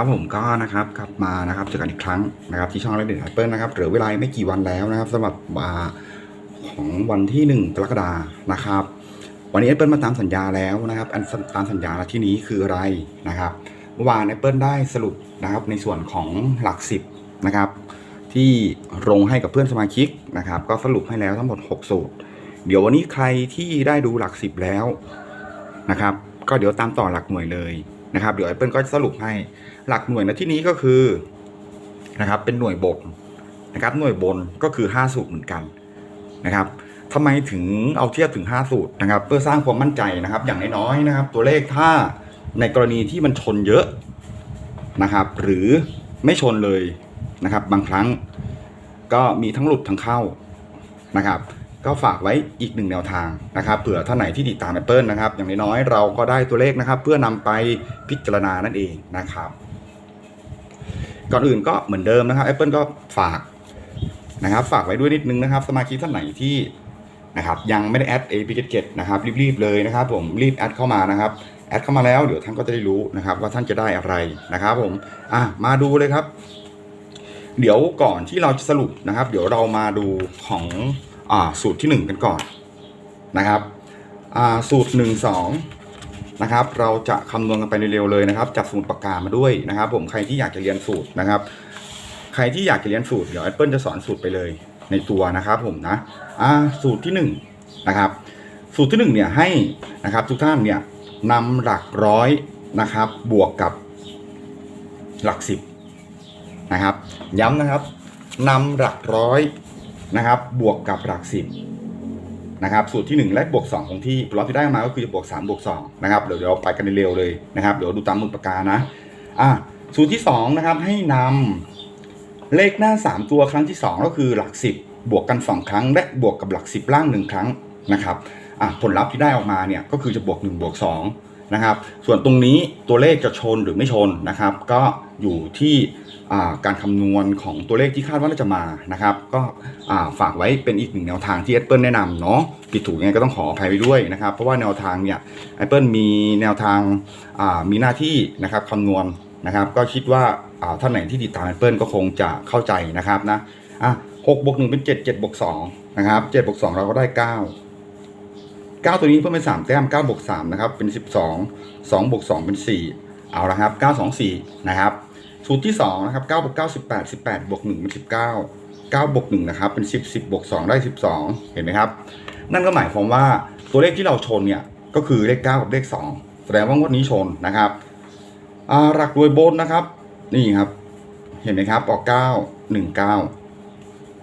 ครับผมก็นะครับกลับมานะครับเจอกันอีกครั้งนะครับที่ช่องเล่นเด็ดแอปเปิลนะครับเหลือเวลาไม่กี่วันแล้วนะครับสำหรับอ่าของวันที่ 1 กรกฎานะครับ วันนี้แอปเปิลมาตามสัญญาแล้วนะครับอันตามสัญญาที่นี้คืออะไรนะครับเมื่อวานแอปเปิลได้สรุปนะครับในส่วนของหลักสิบนะครับที่ลงให้กับเพื่อนสมาชิกนะครับก็สรุปให้แล้วทั้งหมด 6 สูตร เดี๋ยววันนี้ใครที่ได้ดูหลักสิบแล้วนะครับก็เดี๋ยวตามต่อหลักหน่วยเลยนะครับเดี๋ยว Apple ก็สรุปให้ หลักหน่วยในที่นี้ก็คือนะครับเป็นหน่วยบนนะครับหน่วยบนก็คือ 5 สูตรเหมือนกันนะครับทำไมถึงเอาเทียบถึง 5 สูตรนะครับ เพื่อสร้างความมั่นใจนะครับ อย่างน้อยๆนะครับ ตัวเลขถ้าในกรณีที่มันชนเยอะนะครับ หรือไม่ชนเลยนะครับ บางครั้งก็มีทั้งหลุดทั้งเข้านะครับ ก็ฝากไว้อีกหนึ่งแนวทางนะครับเผื่อท่านไหนที่ติดตาม Apple นะครับ อย่างน้อยๆเราก็ได้ตัวเลขนะครับ เพื่อนำไปพิจารณานั่นเองนะครับ ก่อนอื่นก็เหมือนเดิมนะครับ Apple ก็ฝากนะครับฝากไว้ด้วยนิดนึงนะครับ สมาชิกท่านไหนที่นะครับยังไม่ได้แอด a p k นะครับรีบๆเลยนะครับ ผมรีบแอดเข้ามานะครับแอดเข้ามาแล้วเดี๋ยวท่านก็จะได้รู้นะครับ ว่าท่านจะได้อะไรนะครับ ผมอะมาดูเลยครับ เดี๋ยวก่อนที่เราจะสรุปนะครับ เดี๋ยวเรามาดูของอ่าสูตรที่ 1 กันก่อนนะครับอ่าสูตร 1 2 นะครับ เราจะคำนวณกันไปเร็วๆเลยนะครับจับสมุดปากกามาด้วยนะครับ ผมใครที่อยากจะเรียนสูตรนะครับ ใครที่อยากจะเรียนสูตรเดี๋ยว Apple จะสอนสูตรไปเลยในตัวนะครับผมนะอ่าสูตรที่1นะครับ สูตรที่ 1 เนี่ยให้นะครับ ทุกท่านเนี่ยนำหลักร้อยนะครับ บวกกับหลักสิบนะครับ ย้ำนะครับนำหลักร้อยนะครับ บวกกับหลักสิบ นะครับสูตรที่ 1 และบวก2ของที่รอบที่ได้มาก็คือจะบวก3บวก2นะครับเดี๋ยวเราไปกันเร็วเลยนะครับเดี๋ยวดูตามมือปากกานะอะสูตรที่2นะครับให้นำเลขหน้า 3 ตัวครั้งที่ 2 ก็คือหลัก 10 บวกกัน 2 ครั้ง และบวกกับหลัก 10 ล่าง 1 ครั้งนะครับอะผลลัพธ์ที่ได้ออกมาเนี่ยก็คือจะบวก1บวก2 นะครับ ส่วนตรงนี้ตัวเลขจะชนหรือไม่ชนนะครับ ก็อยู่ที่การคำนวณของตัวเลขที่คาดว่าน่าจะมานะครับ ก็ฝากไว้เป็นอีกหนึ่งแนวทางที่ Apple แนะนำเนาะผิดถูกยังไงก็ต้องขออภัยไว้ด้วยนะครับ เพราะว่าแนวทางเนี่ย Apple มีแนวทางมีหน้าที่นะครับคำนวณนะครับ ก็คิดว่าท่านไหนที่ติดตาม Apple ก็คงจะเข้าใจนะครับนะอะหกบวกหนึ่งเป็นเจ็ดเจ็ดบวกสองนะครับเจ็ดบวกสองเราก็ได้เก้า เก้าตัวนี้เพิ่มเป็นสามแต้มเก้าบวกสามนะครับเป็นสิบสองสองบวกสองเป็นสี่เอาละครับเก้าสองสี่นะครับ สูตรที่สองนะครับเก้าบวกเก้าสิบแปดสิบแปดบวกหนึ่งเป็นสิบเก้าเก้าบวกหนึ่งนะครับเป็นสิบสิบบวกสองได้สิบสองเห็นไหมครับ นั่นก็หมายความว่าตัวเลขที่เราชนเนี่ย ก็คือเลขเก้ากับเลขสองแสดงว่างวดนี้ชนนะครับอ่าหลักรวยบนนะครับ นี่ครับ เห็นไหมครับออกเก้าหนึ่งเก้า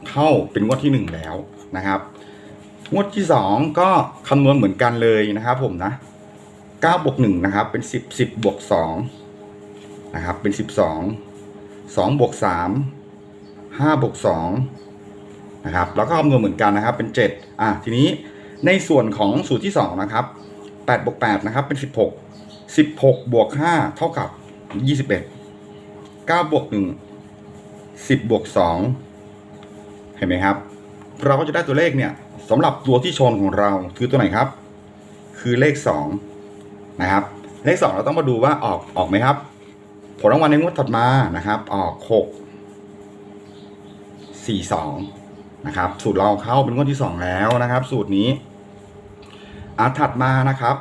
เข้าเป็นงวดที่หนึ่งแล้วนะครับ งวดที่สองก็คำนวณเหมือนกันเลยนะครับผมนะเก้าบวกหนึ่งนะครับ เป็นสิบสิบบวกสองนะครับเป็นสิบสองสองบวกสามห้าบวกสองนะครับแล้วก็คำนวณเหมือนกันนะครับเป็นเจ็ดอะทีนี้ในส่วนของสูตรที่สองนะครับแปดบวกแปดนะครับเป็นสิบหกสิบหกบวกห้าเท่ากับยี่สิบเอ็ดเก้าบวกหนึ่งสิบบวกสองเห็นไหมครับ เราก็จะได้ตัวเลขเนี่ย สำหรับตัวที่ชนของเราคือตัวไหนครับ คือเลขสองนะครับ เลขสองเราต้องมาดูว่าออกออกไหมครับ ผลรางวัลในงวดถัดมานะครับ ออกหกสี่สองนะครับ สูตรเราเข้าเป็นงวดที่สองแล้วนะครับ สูตรนี้อาถัดมานะครับ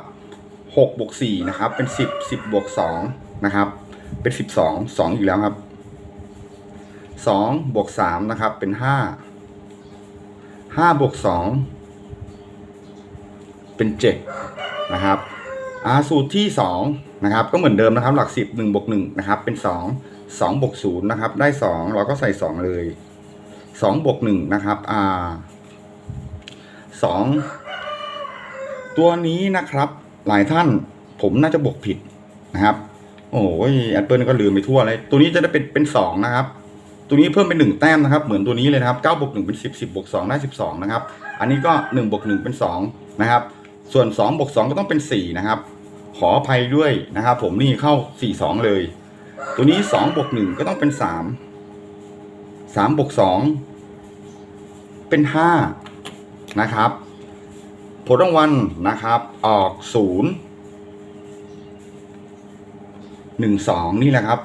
หกบวกสี่นะครับ เป็นสิบสิบบวกสองนะครับ เป็นสิบสองสองอีกแล้วครับสองบวกสามนะครับ เป็นห้า ห้าบวกสองเป็นเจ็ดนะครับอาสูตรที่สองนะครับก็เหมือนเดิมนะครับหลักสิบหนึ่งบวกหนึ่งนะครับเป็นสองสองบวกศูนย์นะครับได้สองเราก็ใส่สองเลยสองบวกหนึ่งนะครับอ่าสองตัวนี้นะครับหลายท่านผมน่าจะบวกผิดนะครับ โอ้ยแอปเปิลก็ลืมไปทั่วเลย ตัวนี้จะได้เป็นเป็นสองนะครับ ตัวนี้เพิ่มเป็นหนึ่งแต้มนะครับ เหมือนตัวนี้เลยนะครับเก้าบวกหนึ่งเป็นสิบสิบบวกสองได้สิบสองนะครับ อันนี้ก็หนึ่งบวกหนึ่งเป็นสองนะครับ ส่วนสองบวกสองก็ต้องเป็นสี่นะครับ ขออภัยด้วยนะครับ ผมนี่เข้าสี่สองเลย ตัวนี้สองบวกหนึ่งก็ต้องเป็นสามสามบวกสองเป็นห้านะครับ ผลรางวัลนะครับ ออกศูนย์หนึ่งสองนี่แหละครับ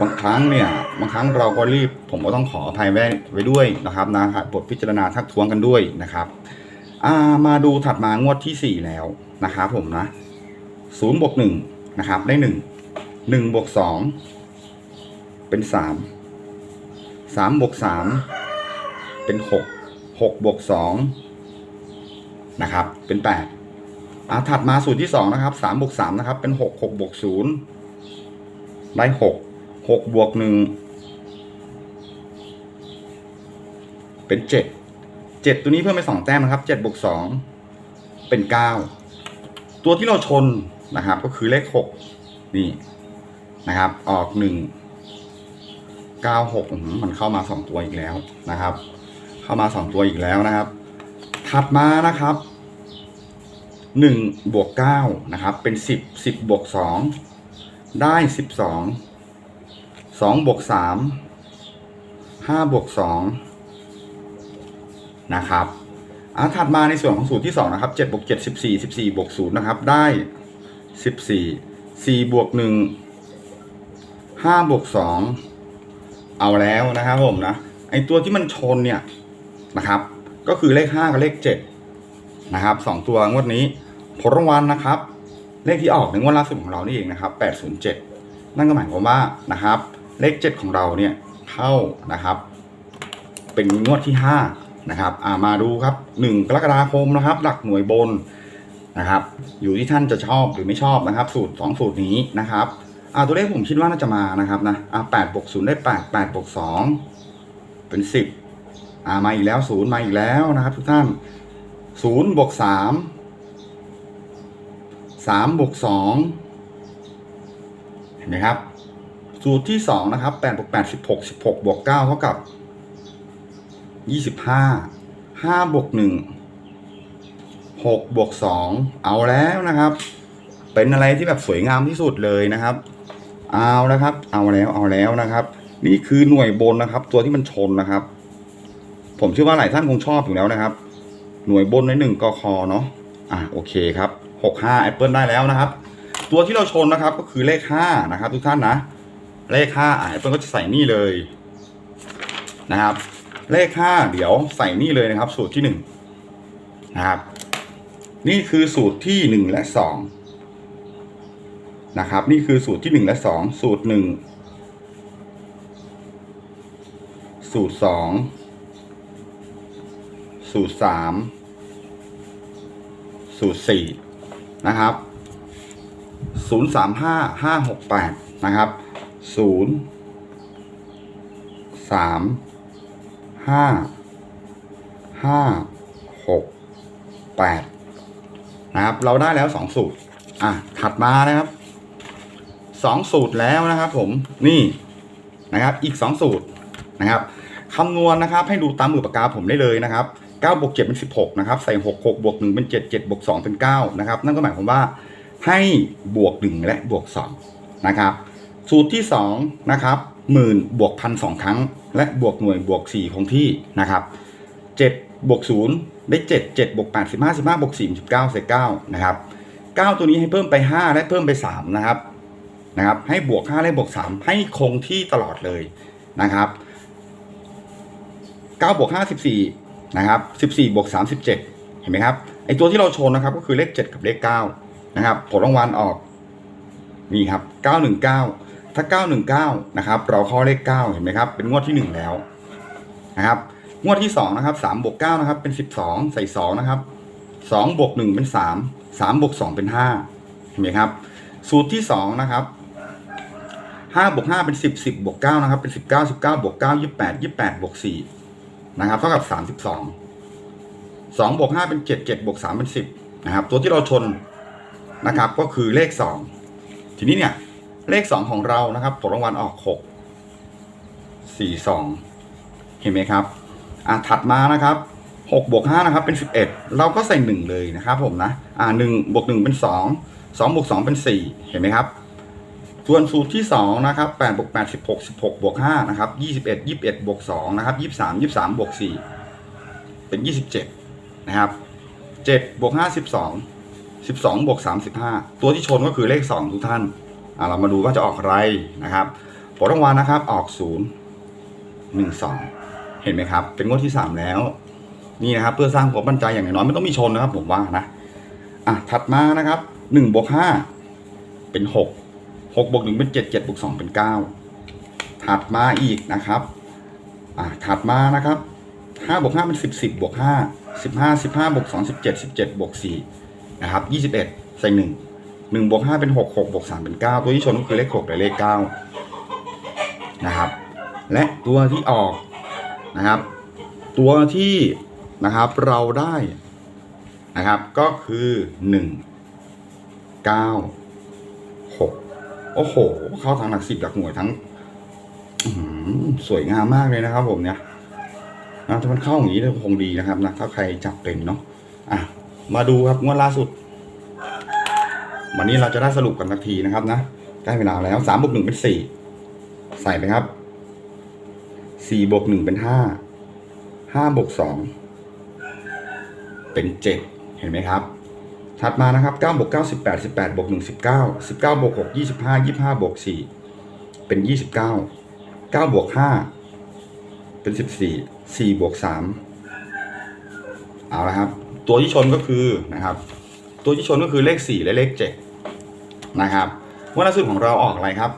บางครั้งเนี่ยบางครั้งเราก็รีบผมก็ต้องขออภัยไว้ไว้ด้วยนะครับนะครับบทพิจารณาทักท้วงกันด้วยนะครับามาดูถัดมางวดที่สี่แล้วนะครับผมนะศูนย์บวกหนึ่งนะครับได้หนึ่งหนึ่งบวกสองเป็นสามสามบวกสามเป็นหกหกบวกสองนะครับเป็นแปดอ่าถัดมาสูตรที่สองนะครับสามบวกสามนะครับเป็นหกหกบวกศูนย์ได้หก หกบวกหนึ่งเป็นเจ็ดเจ็ดตัวนี้เพิ่มไปสองแต้มนะครับเจ็ดบวกสองเป็นเก้าตัวที่เราชนนะครับ ก็คือเลขหกนี่นะครับ ออกหนึ่งเก้าหกมันเข้ามาสองตัวอีกแล้วนะครับ เข้ามาสองตัวอีกแล้วนะครับ ถัดมานะครับหนึ่งบวกเก้านะครับ เป็นสิบสิบบวกสองได้สิบสอง สองบวกสามห้าบวกสองนะครับอะถัดมาในส่วนของสูตรที่สองนะครับเจ็ดบวกเจ็ดสิบสี่สิบสี่บวกศูนย์นะครับ ได้สิบสี่สี่บวกหนึ่งห้าบวกสองเอาแล้วนะครับผมนะไอตัวที่มันชนเนี่ยนะครับ ก็คือเลขห้ากับเลขเจ็ดนะครับสองตัวงวดนี้ผลรางวัลนะครับ เลขที่ออกในงวดล่าสุดของเรานี่เองนะครับแปดศูนย์เจ็ดนั่นก็หมายความว่านะครับ เลข 7 ของเราเนี่ยเข้านะครับ เป็นงวดที่ 5 นะครับอ่ามาดูครับ 1 กรกฎาคมนะครับ หลักหน่วยบนนะครับ อยู่ที่ท่านจะชอบหรือไม่ชอบนะครับ สูตร 2 สูตรนี้นะครับอ่าตัวเลขผมคิดว่าน่าจะมานะครับนะอ่า8บวก0ได้8 8บวก2เป็น10อ่ามาอีกแล้ว0มาอีกแล้วนะครับ ทุกท่าน0บวก3 3บวก2เห็นไหมครับ สูตรที่สองนะครับแปดบวกแปดสิบหกสิบหกบวกเก้าเท่ากับยี่สิบห้าห้าบวกหนึ่งหกบวกสองเอาแล้วนะครับ เป็นอะไรที่แบบสวยงามที่สุดเลยนะครับ เอาแล้วครับ เอาแล้วเอาแล้วนะครับ นี่คือหน่วยบนนะครับ ตัวที่มันชนนะครับ ผมเชื่อว่าหลายท่านคงชอบอยู่แล้วนะครับ หน่วยบนในหนึ่งกคเนาะอะโอเคครับหกห้าแอปเปิลได้แล้วนะครับ ตัวที่เราชนนะครับก็คือเลขห้านะครับ ทุกท่านนะ เลขห้าอ่าเปิ้ลก็จะใส่นี่เลยนะครับ เลขห้าเดี๋ยวใส่นี่เลยนะครับ สูตรที่หนึ่งนะครับ นี่คือสูตรที่หนึ่งและสองนะครับ นี่คือสูตรที่หนึ่งและสองสูตรหนึ่งสูตรสองสูตรสามสูตรสี่นะครับศูนย์สามห้าห้าหกแปดนะครับ ศูนย์สามห้าห้าหกแปดนะครับเราได้แล้วสองสูตร อะ ถัดมานะครับสองสูตรแล้วนะครับ ผมนี่นะครับอีกสองสูตรนะครับคำนวณนะครับให้ดูตามมือปากกาผมได้เลยนะครับ9บวก7เป็น 16 นะครับ ใส่ 6 6บวก1เป็น 7 7บวก2เป็น 9 นะครับ นั่นก็หมายความว่าให้บวก 1 และบวก2นะครับ สูตรที่2นะครับหมื่นบวกพันสองครั้ง และบวกหน่วยบวก 4 คงที่นะครับ7บวก0ได้ 7 7บวก8 15 15บวก4 19ใส่9นะครับ9ตัวนี้ให้เพิ่มไป 5 และเพิ่มไป 3 นะครับนะครับ ให้บวก 5 และบวก 3 ให้คงที่ตลอดเลยนะครับ9บวก5 14นะครับ14บวก37เห็นไหมครับไอตัวที่เราชนนะครับก็คือเลข 7 กับเลข9นะครับผลรางวัลออกนี่ครับ 919 ถ้า 919 นะครับ เราเข้าเลข 9 เห็นไหมครับ เป็นงวดที่ 1 แล้วนะครับ งวดที่ 2 นะครับ3บวก9นะครับ เป็น 12 ใส่ 2 นะครับ2บวก1เป็น 3 3บวก2เป็น 5 เห็นไหมครับ สูตรที่ 2 นะครับ5บวก5เป็น 10 10บวก9นะครับ เป็น 19 19บวก9 28 28บวก4นะครับ เท่ากับ 32 2บวก5เป็น 7 7บวก3เป็น 10 นะครับ ตัวที่เราชนนะครับ ก็คือเลข 2 ทีนี้เนี่ย เลข2ของเรานะครับผลรางวัลออก6 4 2เห็นไหมครับ อะถัดมานะครับ6บวก5นะครับ เป็น11เราก็ใส่1เลยนะครับ ผมนะ อ่า1บวก1เป็น2 2บวก2เป็น4เห็นไหมครับ ส่วนสูตรที่2นะครับ8บวก8 16 16บวก5นะครับ21 21บวก2นะครับ23 23บวก4เป็น27นะครับ7บวก5 12 12บวก35ตัวที่ชนก็คือเลข2ทุกท่าน เรามาดูว่าจะออกอะไรนะครับผลรางวัลนะครับออกศูนย์หนึ่งสองเห็นไหมครับ เป็นงวดที่สามแล้ว นี่นะครับเพื่อสร้างความมั่นใจอย่างน้อยไม่ต้องมีชนนะครับ ผมว่านะอะถัดมานะครับหนึ่งบวกห้าเป็นหกหกบวกหนึ่งเป็นเจ็ดเจ็ดบวกสองเป็นเก้าถัดมาอีกนะครับอะถัดมานะครับห้าบวกห้าเป็นสิบสิบบวกห้าสิบห้าสิบห้าบวกสองสิบเจ็ดสิบเจ็ดบวกสี่นะครับยี่สิบเอ็ดใส่หนึ่ง หนึ่งบวกห้าเป็นหกหกบวกสามเป็นเก้าตัวที่ชนก็คือเลขหกและเลขเก้านะครับ และตัวที่ออกนะครับ ตัวที่นะครับเราได้นะครับก็คือหนึ่งเก้าหกโอ้โห เข้าทางหลักสิบหลักหน่วยทั้งสวยงามมากเลยนะครับ ผมเนี่ยนะถ้ามันเข้าอย่างนี้ก็คงดีนะครับนะถ้าใครจับเป็นเนาะอะมาดูครับงวดล่าสุด วันนี้เราจะได้สรุปกันสักทีนะครับนะได้เวลาแล้วสามบวกหนึ่งเป็นสี่ใส่ไปครับสี่บวกหนึ่งเป็นห้าห้าบวกสองเป็นเจ็ดเห็นไหมครับ ถัดมานะครับ9บวก9 18 18บแปดสิบแปดบวก1 19 19บเก้าสิบเก้าบวก6 25 25บห้ายี่ห้าบวก4เป็น29 9บเก้าเก้าบวก5เป็น14 4บวก3เอาละครับ ตัวที่ชนก็คือนะครับ ตัวที่ชนก็คือเลข4และเลข7 นะครับวันล่าสุดของเราออกอะไรครับ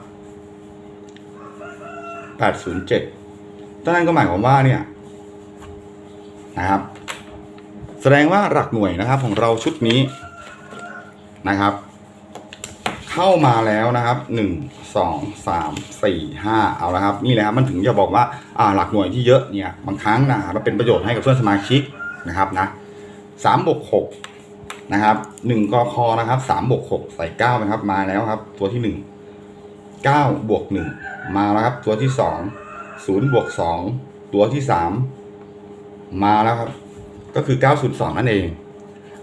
807นั่นก็หมายความว่าเนี่ยนะครับ แสดงว่าหลักหน่วยนะครับของเราชุดนี้นะครับ เข้ามาแล้วนะครับหนึ่งสองสามสี่ห้าเอาละครับ นี่แหละครับมันถึงจะบอกว่าอ่าหลักหน่วยที่เยอะเนี่ยบางครั้งนะมันเป็นประโยชน์ให้กับเพื่อนสมาชิกนะครับนะสามบวกหก นะครับหนึ่งกคนะครับสามบวกหกใส่เก้านะครับ มาแล้วครับ ตัวที่หนึ่งเก้าบวกหนึ่งมาแล้วครับ ตัวที่สองศูนย์บวกสองตัวที่สามมาแล้วครับ ก็คือ902นั่นเอง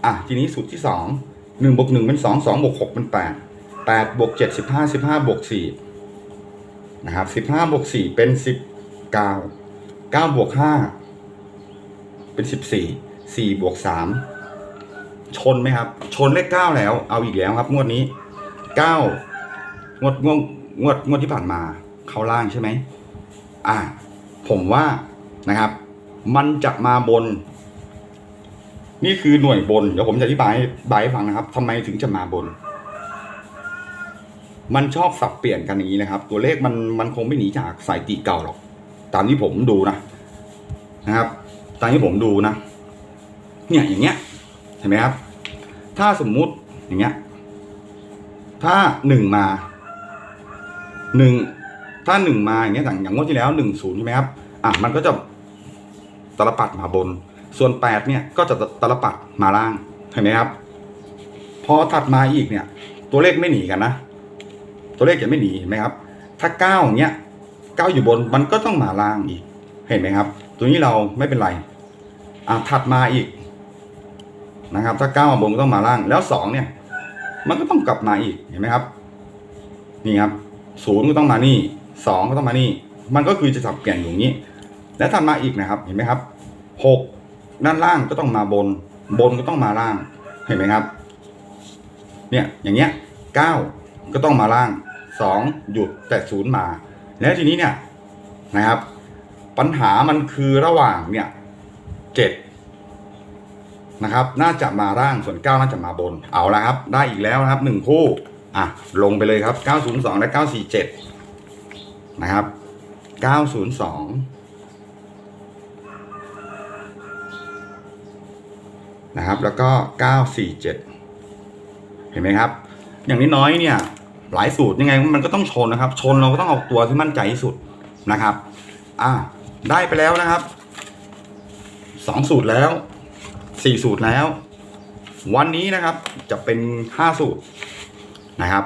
อะทีนี้สูตรที่2 1บวก1เป็น2 2บวก6เป็น8 8บวก7 15 15บห้าสิบห้าบวก4นะครับ15บห้าบวก4เป็น19 9บวก5เป็น14 4บวก3 ชนไหมครับ ชนเลข9แล้ว เอาอีกแล้วครับ งวดนี้9งวดงวดงวดงวดที่ผ่านมา เข้าล่างใช่ไหมอะผมว่านะครับ มันจะมาบน นี่คือหน่วยบน เดี๋ยวผมจะอธิบายใบายให้ฟังนะครับทำไมถึงจะมาบน มันชอบสับเปลี่ยนกันอย่างนี้นะครับ ตัวเลขมันมันคงไม่หนีจากสายติเก่าหรอก ตามที่ผมดูนะนะครับ ตามที่ผมดูนะ เนี่ยอย่างเงี้ยเห็นไหมครับ ถ้าสมมุติอย่างเงี้ย ถ้าหนึ่งมาหนึ่งถ้าหนึ่งมาอย่างเงี้ยอย่างอย่างงวดที่แล้วหนึ่งศูนย์ใช่ไหมครับอะมันก็จะตลปัดมาบน ส่วนแปดเนี่ยก็จะตลปัดมาล่างเห็นไหมครับ พอถัดมาอีกเนี่ย ตัวเลขไม่หนีกันนะตัวเลขจะไม่หนีเห็นไหมครับ ถ้าเก้าอย่างเงี้ยเก้าอยู่บนมันก็ต้องมาล่างอีก เห็นไหมครับ ตัวนี้เราไม่เป็นไรอะถัดมาอีก นะครับ ถ้าเก้ามาบนก็ต้องมาล่างแล้วสองเนี่ย มันก็ต้องกลับมาอีกเห็นไหมครับ นี่ครับศูนย์ก็ต้องมานี่สองก็ต้องมานี่ มันก็คือจะสับเปลี่ยนอย่างนี้ แล้วถัดมาอีกนะครับ เห็นไหมครับหกด้านล่างก็ต้องมาบน บนก็ต้องมาล่าง เห็นไหมครับ เนี่ยอย่างเงี้ยเก้าก็ต้องมาล่างสองหยุดแต่ศูนย์มา แล้วทีนี้เนี่ยนะครับ ปัญหามันคือระหว่างเนี่ยเจ็ด นะครับน่าจะมาล่างส่วนเก้าน่าจะมาบนเอาละครับ ได้อีกแล้วนะครับหนึ่งคู่อะลงไปเลยครับ 902 และ 947 นะครับ 902 นะครับ แล้วก็ 947 เห็นไหมครับ อย่างน้อยเนี่ย หลายสูตรยังไงมันก็ต้องชนนะครับ ชนเราก็ต้องเอาตัวที่มั่นใจที่สุดนะครับ อะได้ไปแล้วนะครับสองสูตรแล้ว สี่สูตรแล้ว วันนี้นะครับจะเป็นห้าสูตรนะครับ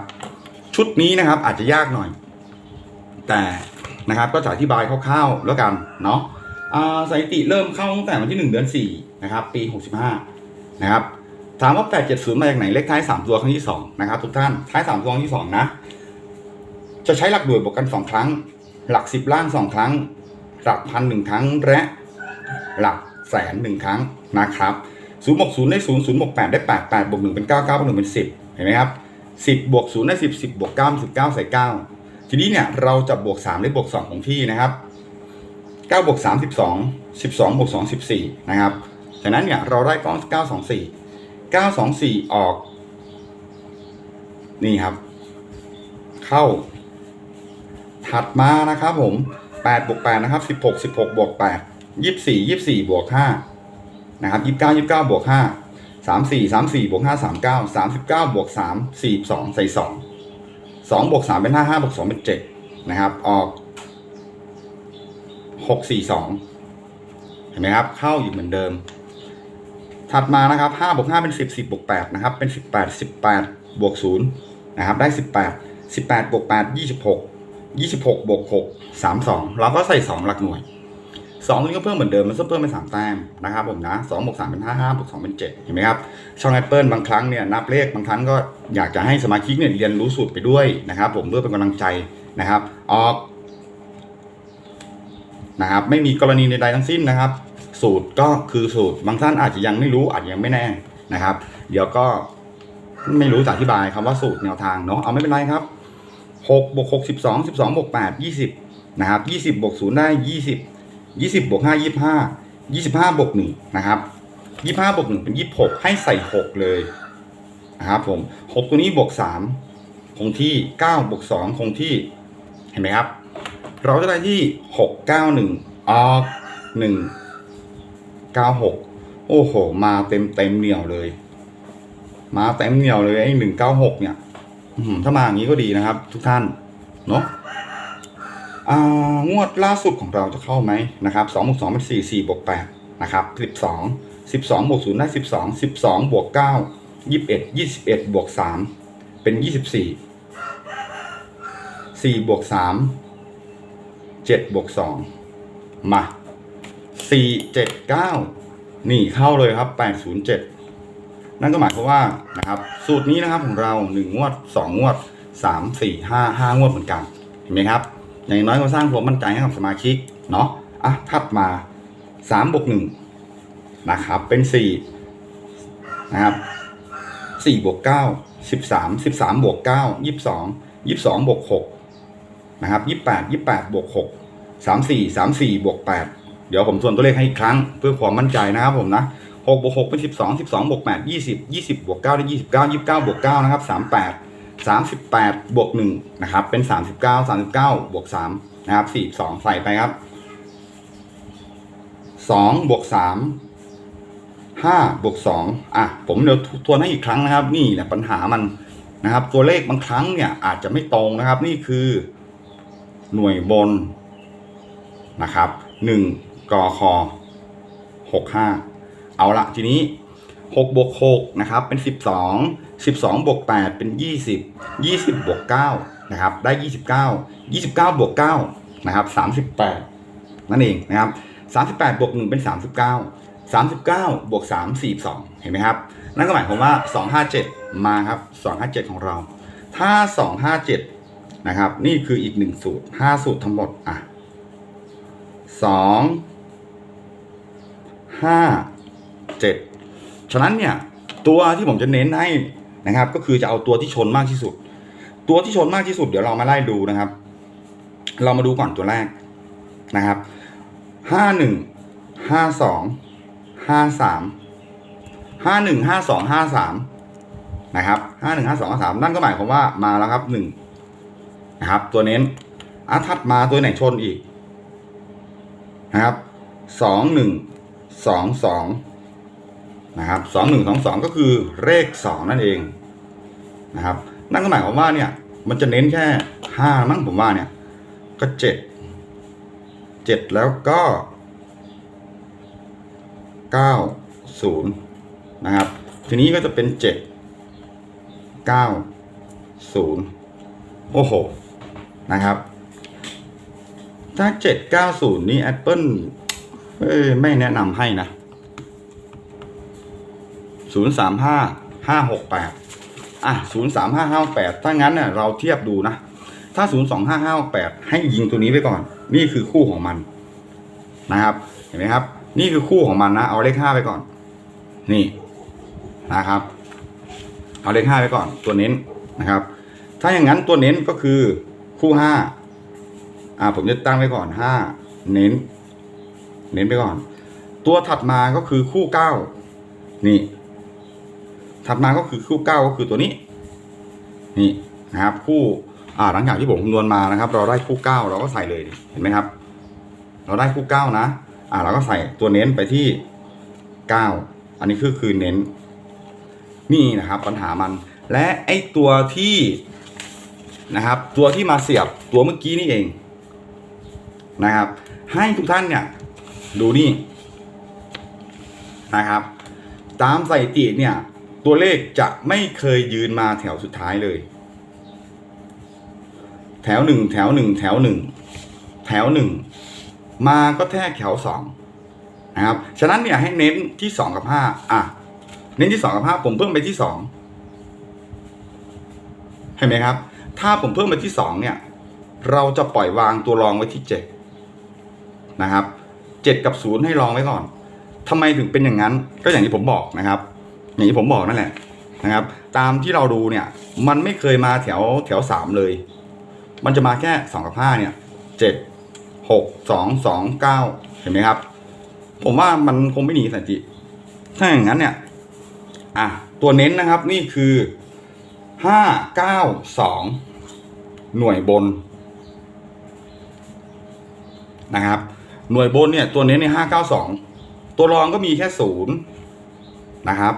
ชุดนี้นะครับอาจจะยากหน่อย แต่นะครับก็จะอธิบายคร่าวๆแล้วกันเนาะอ่าสถิติเริ่มเข้าตั้งแต่วันที่ 1 เดือน 4 นะครับ ปี 65 นะครับ ถามว่า 870 มาจากไหนเลขท้าย 3 ตัวครั้งที่ 2 นะครับ ทุกท่านท้าย 3 ตัวครั้งที่ 2 นะ จะใช้หลักหน่วยบวกกัน 2 ครั้ง หลัก 10 ล่าง 2 ครั้ง หลักพันหนึ่งครั้งและหลักแสนหนึ่งครั้ง นะครับ0บวก0ได้ 0 0บวก8ได้ 8 8บวก1เป็น 9 9บวก1เป็น 10 เห็นไหมครับ 10 บวก 0 ได้ 10 10 บวก 9 19 ใส่ 9 ทีนี้เนี่ยเราจะบวก3หรือบวก 2 ของที่นะครับ 9 บวก 3 12 12 บวก 2 14 นะครับฉะนั้นเนี่ยเราได้ก้อน 924 924 ออก นี่ครับ เข้า ถัดมานะครับผม 8 บวก 8 นะครับ 16 16 บวก 8 24 24 บวก 5 นะครับ29 29บวก5 34 34บวก5 39 39บวก3 42ใส่2 2บวก3เป็น5 5บวก2เป็น7นะครับ ออก6 4 2เห็นไหมครับ เข้าอยู่เหมือนเดิม ถัดมานะครับ5บวก5เป็น10 10บวก8นะครับ เป็น18 18บวก0นะครับ ได้18 18บวก8 26 26บวก6 32เราก็ใส่2หลักหน่วย 2ตัวนี้ก็เพิ่มเหมือนเดิมมันเพิ่มเป็น3แต้มนะครับผมนะ2บวก3เป็น5 5บวก2เป็น7เห็นไหมครับช่อง Apple บางครั้งเนี่ยนับเลขบางครั้งก็อยากจะให้สมาชิกเนี่ยเรียนรู้สูตรไปด้วยนะครับผมเพื่อเป็นกำลังใจนะครับ ออกนะครับไม่มีกรณีใดๆทั้งสิ้นนะครับ สูตรก็คือสูตรบางท่านอาจจะยังไม่รู้อาจจะยังไม่แน่นะครับ เดี๋ยวก็ไม่รู้จะอธิบายคำว่าสูตรแนวทางเนาะเอาไม่เป็นไรครับ6บวก6 12 12บวก8 20นะครับ20บวก0ได้20 20บ ยี่สิบบวกห้ายี่ห้ายี่สิบห้าบวกหนึ่งนะครับยี่ห้าบวกหนึ่งเป็นยี่หกให้ใส่หกเลยนะครับผมหกตัวนี้บวกสามคงที่เก้าบวกสองคงที่เห็นไหมครับ เราจะได้ที่หกเก้าหนึ่งออกหนึ่งเก้าหกโอ้โห มาเต็มเต็มเหนียวเลย มาเต็มเหนียวเลยไอ้หนึ่งเก้าหกเนี่ยถ้ามาอย่างนี้ก็ดีนะครับ ทุกท่านเนาะ งวดล่าสุดของเราจะเข้าไหมนะครับ2บวก2เป็น4 4บวก8นะครับ12 12บสองบวก0ได้12 12บสองบวก9 21 21บเอ็ดยี่สิบเอ็ดบวก3เป็น24 4บสี่สี่บวก3เจ็ดบวกสองมาสี่เจ็ดเก้านี่เข้าเลยครับแปดศูนย์เจ็ดนั่นก็หมายความว่านะครับสูตรนี้นะครับของเราหนึ่งงวดสองงวดสามสี่ห้าห้างวดเหมือนกันเห็นไหมครับ อย่างน้อยก็สร้างความมั่นใจให้กับสมาชิกเนาะอะถัดมาสามบวกหนึ่งนะครับเป็นสี่นะครับสี่บวกเก้าสิบสามสิบสามบวกเก้ายี่สิบสองยี่สองบวกหกนะครับยี่แปดยี่แปดบวกหกสามสี่สามสี่บวกแปดเดี๋ยวผมส่วนตัวเลขให้อีกครั้ง เพื่อความมั่นใจนะครับผมนะหกบวกหกเป็นสิบสองสิบสองบวกแปดยี่สิบยี่สิบบวกเก้าได้ยี่สิบเก้ายี่สิบเก้าบวกเก้านะครับสามแปดสามสิบแปดบวกหนึ่งนะครับ เป็นสามสิบเก้าสามสิบเก้าบวกสามนะครับสี่สองใส่ไปครับสองบวกสามห้าบวกสองอะ ผมเดี๋ยวทวนให้อีกครั้งนะครับ นี่แหละปัญหามันนะครับ ตัวเลขบางครั้งเนี่ยอาจจะไม่ตรงนะครับ นี่คือหน่วยบนนะครับหนึ่งกอคอหกห้าเอาละทีนี้ หกบวกหกนะครับเป็นสิบสองสิบสองบวกแปดเป็นยี่สิบยี่สิบบวกเก้านะครับได้ยี่สิบเก้ายี่สิบเก้าบวกเก้านะครับสามสิบแปดนั่นเองนะครับสามสิบแปดบวกหนึ่งเป็นสามสิบเก้าสามสิบเก้าบวกสามสี่สองเห็นไหมครับ นั่นก็หมายความว่าสองห้าเจ็ดมาครับสองห้าเจ็ดของเรา ถ้าสองห้าเจ็ดนะครับ นี่คืออีกหนึ่งสูตรห้าสูตรทั้งหมด อะสองห้าเจ็ด ฉะนั้นเนี่ยตัวที่ผมจะเน้นให้นะครับ ก็คือจะเอาตัวที่ชนมากที่สุด ตัวที่ชนมากที่สุดเดี๋ยวเรามาไล่ดูนะครับ เรามาดูก่อนตัวแรกนะครับห้าหนึ่งห้าสองห้าสามห้าหนึ่งห้าสองห้าสามนะครับห้าหนึ่งห้าสองห้าสามนั่นก็หมายความว่ามาแล้วครับหนึ่งนะครับ ตัวเน้นอาถัดมาตัวไหนชนอีกนะครับสองหนึ่งสองสอง นะครับสองหนึ่งสองสองก็คือเลขสองนั่นเองนะครับนั่นก็หมายความว่าเนี่ยมันจะเน้นแค่ห้ามั้งผมว่าเนี่ยก็เจ็ดเจ็ดแล้วก็เก้าศูนย์นะครับ ทีนี้ก็จะเป็นเจ็ดเก้าศูนย์โอ้โหนะครับ ถ้า790นี่ Apple เอ้ยไม่แนะนำให้นะ 035 568อะ035 568ถ้างั้นเน่ยเราเทียบดูนะ ถ้า025 568ให้ยิงตัวนี้ไปก่อน นี่คือคู่ของมันนะครับ เห็นไหมครับ นี่คือคู่ของมันนะ เอาเลข5ไปก่อน นี่นะครับ เอาเลข5ไปก่อน ตัวเน้นนะครับ ถ้าอย่างนั้นตัวเน้นก็คือคู่ห้าอ่าผมจะตั้งไว้ก่อนห้าเน้น เน้นไปก่อน ตัวถัดมาก็คือคู่เก้านี่ ถัดมาก็คือคู่เก้าก็คือตัวนี้ นี่นะครับ คู่อ่าหลังจากที่ผมคำนวณมานะครับ เราได้คู่เก้าเราก็ใส่เลยเห็นไหมครับ เราได้คู่เก้านะ อ่าเราก็ใส่ตัวเน้นไปที่เก้าอันนี้คือคือเน้น นี่นะครับ ปัญหามัน และไอตัวที่นะครับ ตัวที่มาเสียบตัวเมื่อกี้นี่เองนะครับ ให้ทุกท่านเนี่ย ดูนี่นะครับ ตามสถิติเนี่ย ตัวเลขจะไม่เคยยืนมาแถวสุดท้ายเลย แถวหนึ่งแถวหนึ่งแถวหนึ่งแถวหนึ่งมาก็แทกแถวสองนะครับ ฉะนั้นเนี่ยให้เน้นที่สองกับห้าอะ เน้นที่สองกับห้าผมเพิ่มไปที่สองเห็นไหมครับ ถ้าผมเพิ่มไปที่สองเนี่ย เราจะปล่อยวางตัวรองไว้ที่เจ็ดนะครับเจ็ดกับศูนย์ให้รองไว้ก่อนทำไมถึงเป็นอย่างนั้น ก็อย่างที่ผมบอกนะครับ อย่างที่ผมบอกนั่นแหละนะครับ ตามที่เราดูเนี่ย มันไม่เคยมาแถวแถวสามเลย มันจะมาแค่สองกับห้าเนี่ยเจ็ดหกสองสองเก้าเห็นไหมครับ ผมว่ามันคงไม่หนีสันติ ถ้าอย่างนั้นเนี่ย อะตัวเน้นนะครับนี่คือห้าเก้าสองหน่วยบนนะครับ หน่วยบนเนี่ยตัวเน้นในห้าเก้าสองตัวรองก็มีแค่ศูนย์นะครับ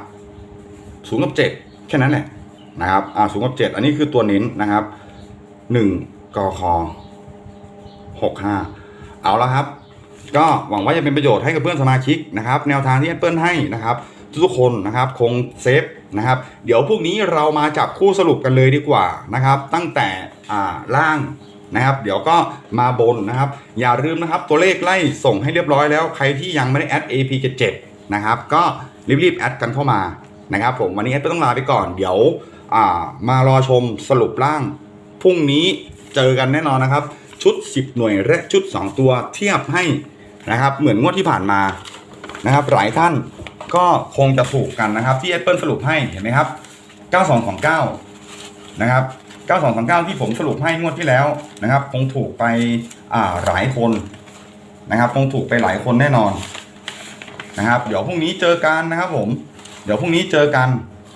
ศูนย์กับเจ็ดแค่นั้นแหละนะครับอ่าศูนย์กับเจ็ดอันนี้คือตัวเน้นนะครับหนึ่งกคหกห้าเอาละครับ ก็หวังว่าจะเป็นประโยชน์ให้กับเพื่อนสมาชิกนะครับ แนวทางที่แอปเปิลให้นะครับ ทุกๆคนนะครับคงเซฟนะครับ เดี๋ยวพวกนี้เรามาจับคู่สรุปกันเลยดีกว่านะครับ ตั้งแต่อ่าล่างนะครับ เดี๋ยวก็มาบนนะครับ อย่าลืมนะครับตัวเลขไล่ส่งให้เรียบร้อยแล้ว ใครที่ยังไม่ได้แอด AP 77 นะครับ ก็รีบๆแอดกันเข้ามา นะครับผมวันนี้แอดเปิลต้องลาไปก่อนเดี๋ยวมารอชมสรุปล่างพรุ่งนี้เจอกันแน่นอนนะครับ ชุด 10 หน่วยและชุด 2 ตัวเทียบให้นะครับ เหมือนงวดที่ผ่านมานะครับ หลายท่านก็คงจะถูกกันนะครับ ที่แอปเปิลสรุปให้เห็นไหมครับ 9229 นะครับ 9229 ที่ผมสรุปให้งวดที่แล้วนะครับ คงถูกไปอ่าหลายคนนะครับ คงถูกไปหลายคนแน่นอนนะครับ เดี๋ยวพรุ่งนี้เจอกันนะครับผม เดี๋ยวพรุ่งนี้เจอกัน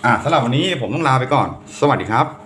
อ่าสำหรับวันนี้ผมต้องลาไปก่อน สวัสดีครับ